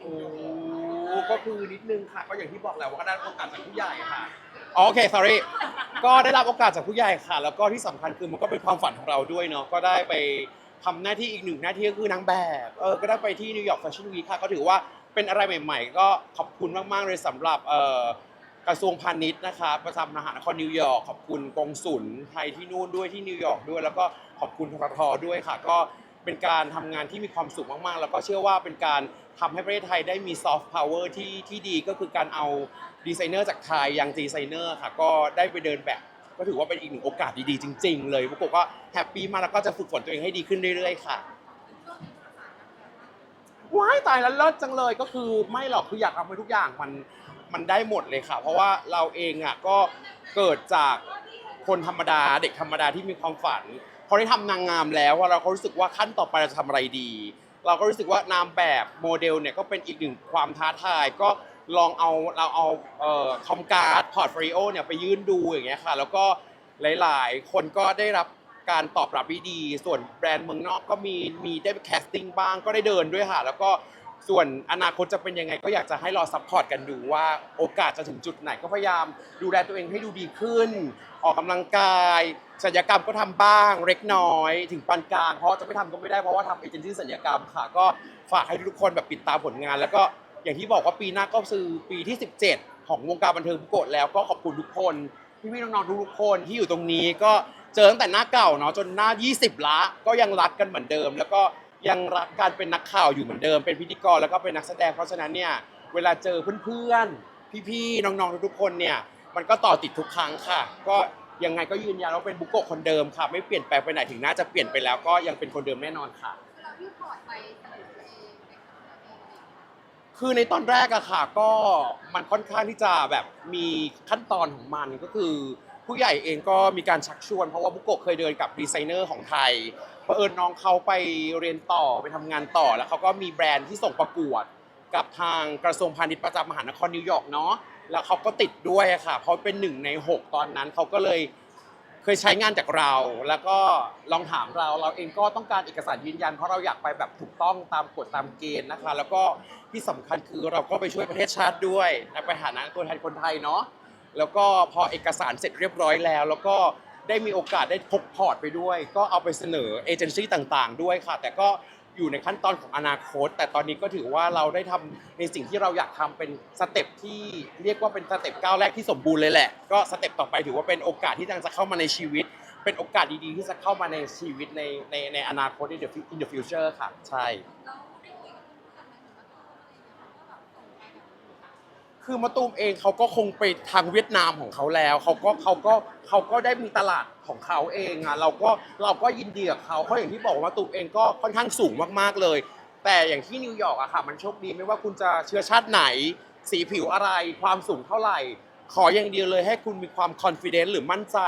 โอ้ก็คือนิดนึงค่ะก็อย่างที่บอกแหล้วว่าก็ได้รับโอกาสจากผู้ใหญ่ค่ะ อ๋อโอเค sorry ก็ได้รับโอกาสจากผู้ใหญ่ค่ะ แล้วก็ที่สำคัญคือมันก็เป็นความฝันของเราด้วยเนาะ ก็ได้ไปทำหน้าที่อีกหนึ่งหน้าที่ก็คือนางแบบ เออ ก็ได้ไปที่นิวยอร์กแฟชั่นวีคค่ะ ก็ถือว่าเป็นอะไรใหม่ ๆ ก็ขอบคุณมากๆเลยสำหรับเอ่อกระทรวงพาณิชย์นะคะ ประจำมหานครนิวยอร์ก ขอบคุณกงสุลไทยที่นู่นด้วยที่นิวยอร์กด้วย แล้วก็ขอบคุณททด้วยค่ะ ก็ เป็นการทำงานที่มีความสุขมากๆ แล้วก็เชื่อว่าเป็นการทำให้ประเทศไทยได้มีซอฟต์พาวเวอร์ที่ที่ดีก็คือการเอาดีไซเนอร์จากไทยยังดีไซเนอร์ค่ะก็ได้ไปเดินแบบ ก็ถือว่าเป็นอีกหนึ่งโอกาสดีๆจริง ๆ เลยพวกผมก็แฮปปี้มากแล้วก็จะฝึกฝนตัวเองให้ดีขึ้นเรื่อยๆค่ะ ว้ายตายแล้วเลิศจังเลยก็คือไม่หรอกคืออยากทำให้ทุกอย่างมันมันได้หมดเลยค่ะ เพราะว่าเราเองอะก็เกิดจากคนธรรมดาเด็กธรรมดาที่มีความฝัน พอได้ทำนางงามแล้วว่าเราก็รู้สึกว่าขั้นต่อไปเราจะทำอะไรดี เราก็รู้สึกว่านามแบบโมเดลเนี่ยก็เป็นอีกหนึ่งความท้าทายก็ลองเอาเราเอาเอ่อคอมการ์ดพอร์ตโฟลิโอเนี่ยไปยื่นดูอย่างเงี้ยค่ะ แล้วก็หลายๆ คนก็ได้รับการตอบรับที่ดี ส่วนแบรนด์เมืองนอกก็มีมีได้แคสติ้งบ้างก็ได้เดินด้วยค่ะ แล้วก็ ส่วนอนาคตจะเป็นยังไงก็อยากจะให้รอซัพพอร์ตกันดูว่าโอกาสจะถึงจุดไหนก็พยายามดูแลตัวเองให้ดูดีขึ้น ออกกำลังกายศัลยกรรมก็ทำบ้างเล็กน้อย ถึงปานกลางเพราะจะไม่ทำก็ไม่ได้เพราะว่าทำเอเจนซี่ศัลยกรรมค่ะ ก็ฝากให้ทุกคนแบบติดตามผลงาน แล้วก็อย่างที่บอกว่าปีหน้าก็คือปีที่ 17 ของวงการบันเทิงบุโกะแล้วก็ขอบคุณทุกคนพี่ๆน้องๆทุกๆคนที่อยู่ตรงนี้ก็เจอตั้งแต่หน้าเก่าเนาะจนหน้า 20 ละก็ยังรักกันเหมือนเดิม แล้วก็ ยังรักการเป็นนักข่าวอยู่เหมือนเดิม เป็นพิธีกรแล้วก็เป็นนักแสดง เพราะฉะนั้นเนี่ยเวลาเจอเพื่อนๆ พี่ๆ น้องๆ ทุกๆ คนเนี่ยมันก็ต่อติดทุกครั้งค่ะ ก็ยังไงก็ยืนยันว่าเป็นบุโกะคนเดิมค่ะ ไม่เปลี่ยนแปลงไปไหนถึงน่าจะเปลี่ยนไปแล้วก็ยังเป็นคนเดิมแน่นอนค่ะ เราที่พอร์ตไปเสนอตัวเองไปหาตัวเอง คือในตอนแรกอะค่ะก็มันค่อนข้างที่จะแบบมีขั้นตอนของมันก็คือ ผู้ใหญ่เองก็มีการชักชวน เพราะว่าบุโกะเคยเดินกับดีไซเนอร์ของไทย เอิญน้องเขาไปเรียนต่อไปทำงานต่อแล้วเขาก็มีแบรนด์ที่ส่งประกวด กับทางกระทรวงพาณิชย์ประจำมหานครนิวยอร์กเนาะแล้วเขาก็ติดด้วยอะค่ะเพราะเป็นหนึ่งในหกตอนนั้นเขาก็เลยเคยใช้งานจากเรา แล้วก็ลองถามเราเราเองก็ต้องการเอกสารยืนยัน เพราะเราอยากไปแบบถูกต้องตามกฎตามเกณฑ์นะคะ แล้วก็ที่สำคัญคือเราก็ไปช่วยประเทศชาติด้วยในฐานะตัวแทนคนไทยเนาะแล้วก็พอเอกสารเสร็จเรียบร้อยแล้ว แล้วก็ ได้มีโอกาสได้พกพอร์ตไปด้วย ก็เอาไปเสนอเอเจนซี่ต่างๆ ด้วยค่ะ แต่ก็อยู่ในขั้นตอนของอนาคต แต่ตอนนี้ก็ถือว่าเราได้ทำในสิ่งที่เราอยากทำเป็นสเต็ปที่เรียกว่าเป็นสเต็ปก้าวแรกที่สมบูรณ์เลยแหละ ก็สเต็ปต่อไปถือว่าเป็นโอกาสที่จะเข้ามาในชีวิต เป็นโอกาสดีๆที่จะเข้ามาในชีวิตในในในอนาคต in the fu- in the future ค่ะ ใช่เรา คือมะตูมเองเขาก็คงไปทางเวียดนามของเขาแล้วเขาก็เขาก็เขาก็ได้มีตลาดของเขาเองอะเราก็เราก็ยินดีกับเขาเพราะอย่างที่บอกว่ามะตูมเองก็ค่อนข้างสูงมากๆเลย แต่อย่างที่นิวยอร์กอะค่ะ มันโชคดีไม่ว่าคุณจะเชื้อชาติไหน สีผิวอะไร ความสูงเท่าไหร่ ขออย่างเดียวเลยให้คุณมีความคอนฟ idence หรือมั่นใจ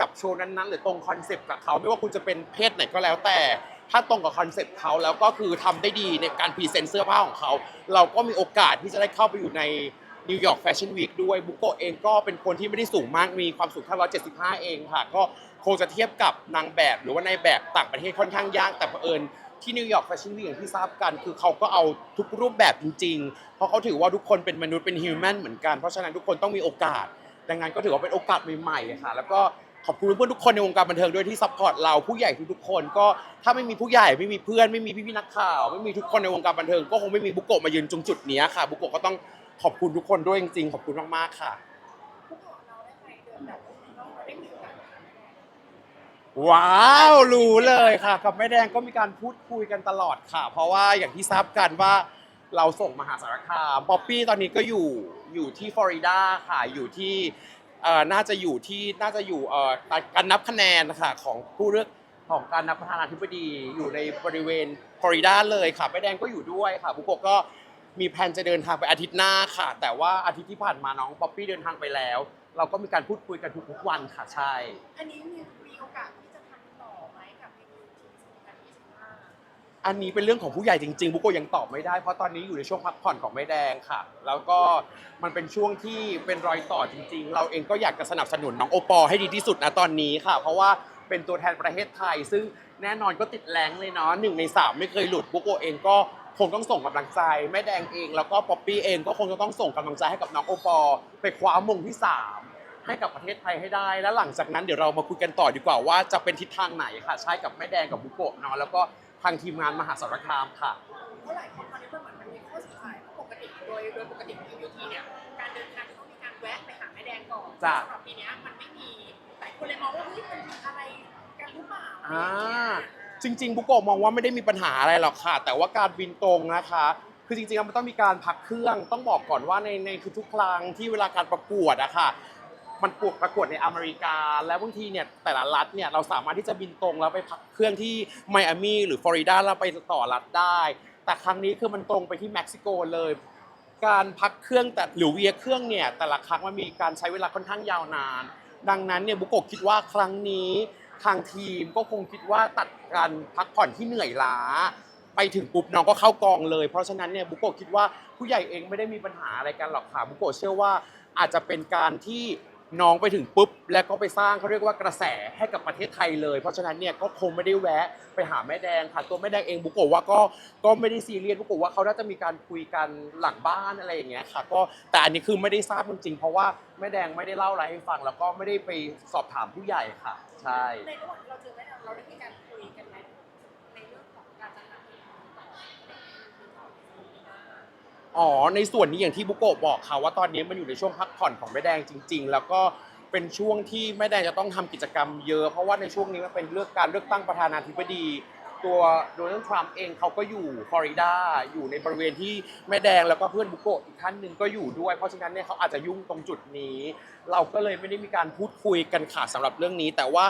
กับโชว์นั้นๆ หรือตรงคอนเซปต์กับเขาไม่ว่าคุณจะเป็นเพศไหนก็แล้วแต่ ถ้าตรงกับคอนเซปต์เขาแล้วก็คือทำได้ดีในการพรีเซนต์เสื้อผ้าของเขา เราก็มีโอกาสที่จะได้เข้าไปอยู่ใน นิวยอร์กแฟชั่นวีคด้วยบุโกะเองก็เป็นคนที่ไม่ได้สูงมากมีความสูงแค่175 เองค่ะ ก็คงจะเทียบกับนางแบบหรือว่าในแบบต่างประเทศค่อนข้างยากแต่เผอิญที่นิวยอร์กแฟชั่นวีคอย่างที่ทราบกัน คือเขาก็เอาทุกรูปแบบจริงๆ เพราะเขาถือว่าทุกคนเป็นมนุษย์เป็นฮิวแมนเหมือนกัน เพราะฉะนั้นทุกคนต้องมีโอกาส ดังนั้นก็ถือว่าเป็นโอกาสใหม่ๆค่ะ แล้วก็ขอบคุณเพื่อนทุกคนในวงการบันเทิงด้วยที่ซัพพอร์ตเราผู้ใหญ่ทุกๆคน ก็ถ้าไม่มีผู้ใหญ่ไม่มีเพื่อนไม่มีพี่ๆนักข่าว ไม่มีทุกคนในวงการบันเทิงก็คงไม่มีบุโกะมายืนตรงจุดนี้ค่ะ บุโกะก็ต้อง ขอบคุณทุกคนด้วยจริงๆ ขอบคุณมากๆค่ะผู้บอกเราได้ไปเดินแบบต้องได้มีกันว้าวรู้เลยค่ะ กับแม่แดงก็มีการพูดคุยกันตลอดค่ะ เพราะว่าอย่างที่ทราบกันว่าเราส่งมหาสารคามป๊อปปี้ตอนนี้ก็อยู่อยู่ที่ฟลอริดาค่ะอยู่ที่เอ่อน่าจะอยู่ที่น่าจะอยู่เอ่อการนับคะแนนค่ะของผู้เลือกของการนับประธานาธิบดีอยู่ในบริเวณฟลอริดาเลยค่ะแม่แดงก็อยู่ด้วยค่ะบุกโกะก็ มีแผนจะเดินทางไปอาทิตย์หน้าค่ะ แต่ว่าอาทิตย์ที่ผ่านมาน้องป๊อปปี้เดินทางไปแล้ว เราก็มีการพูดคุยกันทุกๆวันค่ะใช่ อันนี้มีมีโอกาสที่จะทำต่อไหมกับเมนูทีสงกรานต์25อันนี้เป็นเรื่องของผู้ใหญ่จริงๆบุโกะยังตอบไม่ได้ เพราะตอนนี้อยู่ในช่วงพักผ่อนของแม่แดงค่ะ แล้วก็มันเป็นช่วงที่เป็นรอยต่อจริง ๆ เราเองก็อยากจะสนับสนุนน้องโอปอให้ดีที่สุดนะตอนนี้ค่ะ เพราะว่าเป็นตัวแทนประเทศไทย ซึ่งแน่นอนก็ติดแรงเลยเนาะหนึ่งในสามไม่เคยหลุดบุโกะเองก็คงต้องส่งกำลังใจแม่แดงเอง แล้วก็ป๊อปปี้เองก็คงจะต้องส่งกำลังใจให้กับน้องโอปอล์ไปคว้ามงที่สามให้กับประเทศไทยให้ได้ แล้วหลังจากนั้นเดี๋ยวเรามาคุยกันต่อดีกว่าว่าจะเป็นทิศทางไหนค่ะ ใช่กับแม่แดงกับบุโกะเนาะแล้วก็ทางทีมงานมหาสารคามค่ะเท่าไหร่คนตอนนี้มันเหมือนมันมีข้อสงสัยว่าปกติโดยโดยปกติของ MUT เนี่ยการเดินทางจะต้องมีการแวะไปหาแม่แดงก่อนจ้ะ สำหรับปีเนี้ยมันไม่มีหลายคนเลยมองว่าเฮ้ยมันมีอะไรกันหรือเปล่าอ่า จริงๆบุกโกะมองว่าไม่ได้มีปัญหาอะไรหรอกค่ะ แต่ว่าการบินตรงนะคะ คือจริงๆมันต้องมีการพักเครื่อง ต้องบอกก่อนว่าในในทุกๆครั้งที่เวลาการประกวดอะค่ะ มันปวดประกวดในอเมริกา แล้วบางทีเนี่ยแต่ละรัฐเนี่ยเราสามารถที่จะบินตรงแล้วไปพักเครื่องที่ไมอามีหรือฟลอริดาแล้วไปต่อรัฐได้ แต่ครั้งนี้คือมันตรงไปที่เม็กซิโกเลย การพักเครื่องแต่หรือเวียเครื่องเนี่ยแต่ละครั้งมันมีการใช้เวลาค่อนข้างยาวนาน ดังนั้นเนี่ยบุกโกะคิดว่าครั้งนี้ ทางทีมก็คงคิดว่าตัดการพักผ่อนที่เหนื่อยล้า ไปถึงปุ๊บน้องก็เข้ากองเลย เพราะฉะนั้นเนี่ยบุโกะคิดว่าผู้ใหญ่เองไม่ได้มีปัญหาอะไรกันหรอกค่ะบุโกะเชื่อว่าอาจจะเป็นการที่ น้องไปถึงปุ๊บ แล้วก็ไปสร้างเขาเรียกว่ากระแสให้กับประเทศไทยเลย เพราะฉะนั้นเนี่ยก็คงไม่ได้แวะไปหาแม่แดงค่ะตัวแม่แดงเองบุโกะว่าก็ก็ไม่ได้ซีเรียสบุโกะว่าเขาน่าจะมีการคุยกันหลังบ้านอะไรอย่างเงี้ยค่ะก็แต่อันนี้คือไม่ได้ทราบจริงๆเพราะว่าแม่แดงไม่ได้เล่าอะไรให้ฟัง แล้วก็ไม่ได้ไปสอบถามผู้ใหญ่ค่ะ ใช่ ในระหว่างที่เราเจอแม่แดงเราได้มีการคุยกันไหมในเรื่องของการจัดการต่อต่อปีหน้า อ๋อ ในส่วนนี้อย่างที่บุโกะบอกค่ะว่าตอนนี้มันอยู่ในช่วงพักผ่อนของแม่แดงจริง ๆ แล้วก็เป็นช่วงที่แม่แดงจะต้องทำกิจกรรมเยอะ เพราะว่าในช่วงนี้มันเป็นเลือกการเลือกตั้งประธานาธิบดี ตัวโดนัลด์ทรัมป์เองเขาก็อยู่ฟลอริดาอยู่ในบริเวณที่แม่แดงแล้วก็เพื่อนบุโกะอีกท่านหนึ่งก็อยู่ด้วย เพราะฉะนั้นเนี่ยเขาอาจจะยุ่งตรงจุดนี้ เราก็เลยไม่ได้มีการพูดคุยกันค่ะสำหรับเรื่องนี้ แต่ว่า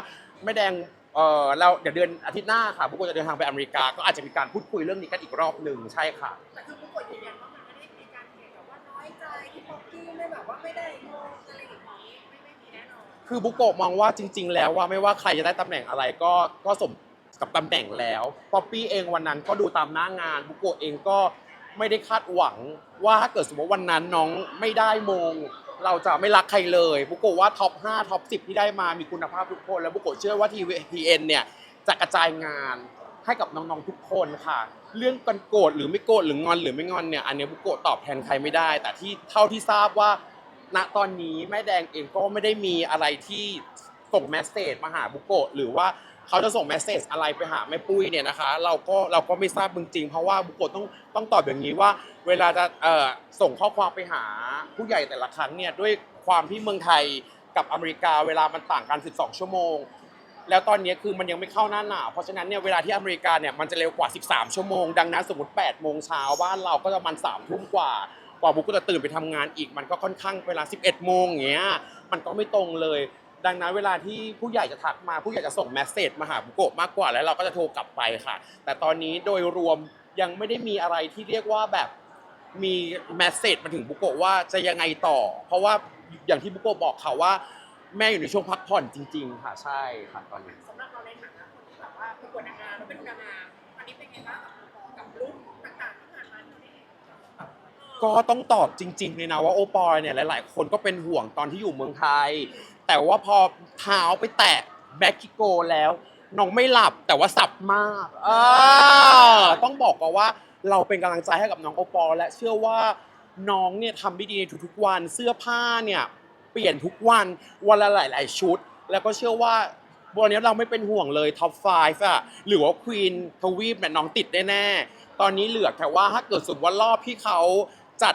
แม่แดงเออเราเดี๋ยวเดือนอาทิตย์หน้าค่ะบุโกะจะเดินทางไปอเมริกา ก็อาจจะมีการพูดคุยเรื่องนี้กันอีกรอบหนึ่งใช่ค่ะแต่คือ คือบุโกะมองว่าจริง ๆ แล้วว่าไม่ว่าใครจะได้ตำแหน่งอะไรก็ก็สมกับตำแหน่งแล้วป๊อปปี้เองวันนั้นก็ดูตามหน้างานบุโกะเองก็ไม่ได้คาดหวังว่าถ้าเกิดสมมติวันนั้นน้องไม่ได้มง เราจะไม่รักใครเลยบุโกะว่าท็อป5ท็อป10 ที่ได้มามีคุณภาพทุกคน แล้วบุโกะเชื่อว่า TVN เอ็นเนี่ยจะกระจายงานให้กับน้องๆทุกคนค่ะ เรื่องกันโกรธหรือไม่โกรธหรืองอนหรือไม่งอนเนี่ยอันนี้บุโกะตอบแทนใครไม่ได้ แต่ที่เท่าที่ทราบว่า ณตอนนี้แม่แดงเองก็ไม่ได้มีอะไรที่ส่งแมสเซจมาหาบุโกะหรือว่าเขาจะส่งแมสเซจอะไรไปหาแม่ปุ้ยเนี่ยนะคะ เราก็เราก็ไม่ทราบจริงๆเพราะว่าบุโกะต้องต้องตอบอย่างนี้ว่า เวลาจะเอ่อส่งข้อความไปหาผู้ใหญ่แต่ละครั้งเนี่ยด้วยความที่เมืองไทยกับอเมริกาเวลามันต่างกัน 12 ชั่วโมง แล้วตอนนี้คือมันยังไม่เข้าหน้าหนาวเพราะฉะนั้นเนี่ยเวลาที่อเมริกาเนี่ยมันจะเร็วกว่า 13 ชั่วโมง ดังนั้นสมมติ8โมงเช้าบ้านเราก็จะมัน3ทุ่มกว่า กว่าบุ๊กก็จะตื่นไปทำงานอีก มันก็ค่อนข้างเวลา 11 โมงอย่างเงี้ย มันก็ไม่ตรงเลย ดังนั้นเวลาที่ผู้ใหญ่จะทักมาผู้ใหญ่จะส่งแมสเซจมาหาบุโกะมากกว่าแล้วเราก็จะโทรกลับไปค่ะ แต่ตอนนี้โดยรวมยังไม่ได้มีอะไรที่เรียกว่าแบบมีแมสเซจมาถึงบุโกะว่าจะยังไงต่อ เพราะว่าอย่างที่บุโกะบอกค่ะว่า แม่อยู่ในช่วงพักผ่อนจริง ๆ ค่ะใช่ค่ะตอนนี้สำหรับเราในฐานะคนที่แบบว่าประกวดนางงามแล้วเป็นนางงามอันนี้เป็นไงบ้าง ก็ต้องตอบจริงๆเลยนะว่าโอปอลเนี่ยหลาย ๆ คนก็เป็นห่วงตอนที่อยู่เมืองไทย แต่ว่าพอเท้าไปแตะแม็กซิโกแล้วน้องไม่หลับแต่ว่าสับมากเออต้องบอกกันว่าเราเป็นกำลังใจให้กับน้องโอปอลและเชื่อว่าน้องเนี่ยทำได้ดีในทุกๆวันเสื้อผ้าเนี่ยเปลี่ยนทุกวันวันละหลาย ๆ ชุด แล้วก็เชื่อว่าวันนี้เราไม่เป็นห่วงเลยท็อป5อะหรือว่าควีนทวีปเนี่ยน้องติดแน่ๆตอนนี้เหลือแค่ว่าถ้าเกิดสมมติว่ารอบที่เขา จัด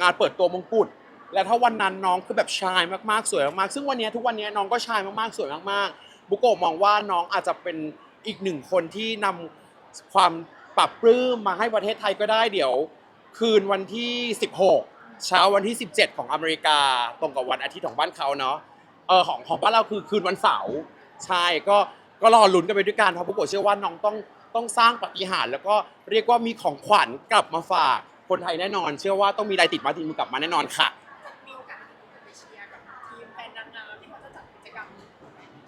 งานเปิดตัวมงกุฎแล้วถ้าวันนั้นน้องคือแบบชายมากๆสวยมากๆซึ่งวันนี้ทุกวันนี้น้องก็ชายมากๆสวยมากๆ บุโกะมองว่าน้องอาจจะเป็นอีกหนึ่งคนที่นำความปรับปลื้มมาให้ประเทศไทยก็ได้เดี๋ยว คืนวันที่ 16 เช้าวันที่ 17 ของอเมริกา ตรงกับวันอาทิตย์ของบ้านเขาเนาะเออของของบ้านเราคือคืนวันเสาร์ใช่ก็ก็รอลุ้นกันไปด้วยกันเพราะบุโกะเชื่อว่าน้องต้องต้องสร้างปฏิหารแล้วก็เรียกว่ามีของขวัญกลับมาฝาก คนไทยแน่นอน เชื่อว่าต้องมีอะไรติดไมาติดมือกลับมาแน่นอนค่ะ มีโอกาสไปเชียร์กับทีมแฟนนางงามที่เขาจะจัดกิจกรรม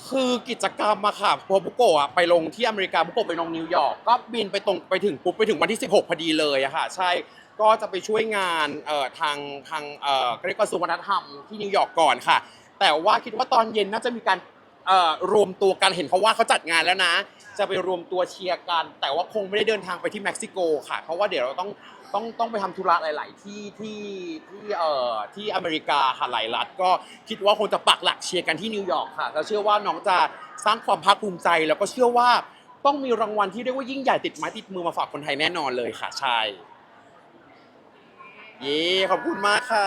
คือกิจกรรมอะค่ะพอบุโกะอะไปลงที่อเมริกาบุโกะไปลงนิวยอร์กก็บินไปตรงไปถึงปุ๊บไปถึงวันที่ 16 พอดีเลยอะค่ะ ใช่ก็จะไปช่วยงานเอ่อทางทางเอ่อเรียกว่าสุวรรณธรรมที่นิวยอร์กก่อนค่ะ แต่ว่าคิดว่าตอนเย็นน่าจะมีการ เอ่อรวมตัวกันเห็นเขาว่าเขาจัดงานแล้วนะ จะไปรวมตัวเชียร์กัน แต่ว่าคงไม่ได้เดินทางไปที่เม็กซิโกค่ะ เพราะว่าเดี๋ยวเราต้องต้องต้องไปทำธุระหลาย ๆ ที่ที่ที่เอ่อที่อเมริกาค่ะหลายรัฐก็คิดว่าคงจะปักหลักเชียร์กันที่นิวยอร์กค่ะแล้วเชื่อว่าน้องจะสร้างความภาคภูมิใจ แล้วก็เชื่อว่าต้องมีรางวัลที่เรียกว่ายิ่งใหญ่ติดไม้ติดมือมาฝากคนไทยแน่นอนเลยค่ะใช่เย้ขอบคุณมากค่ะ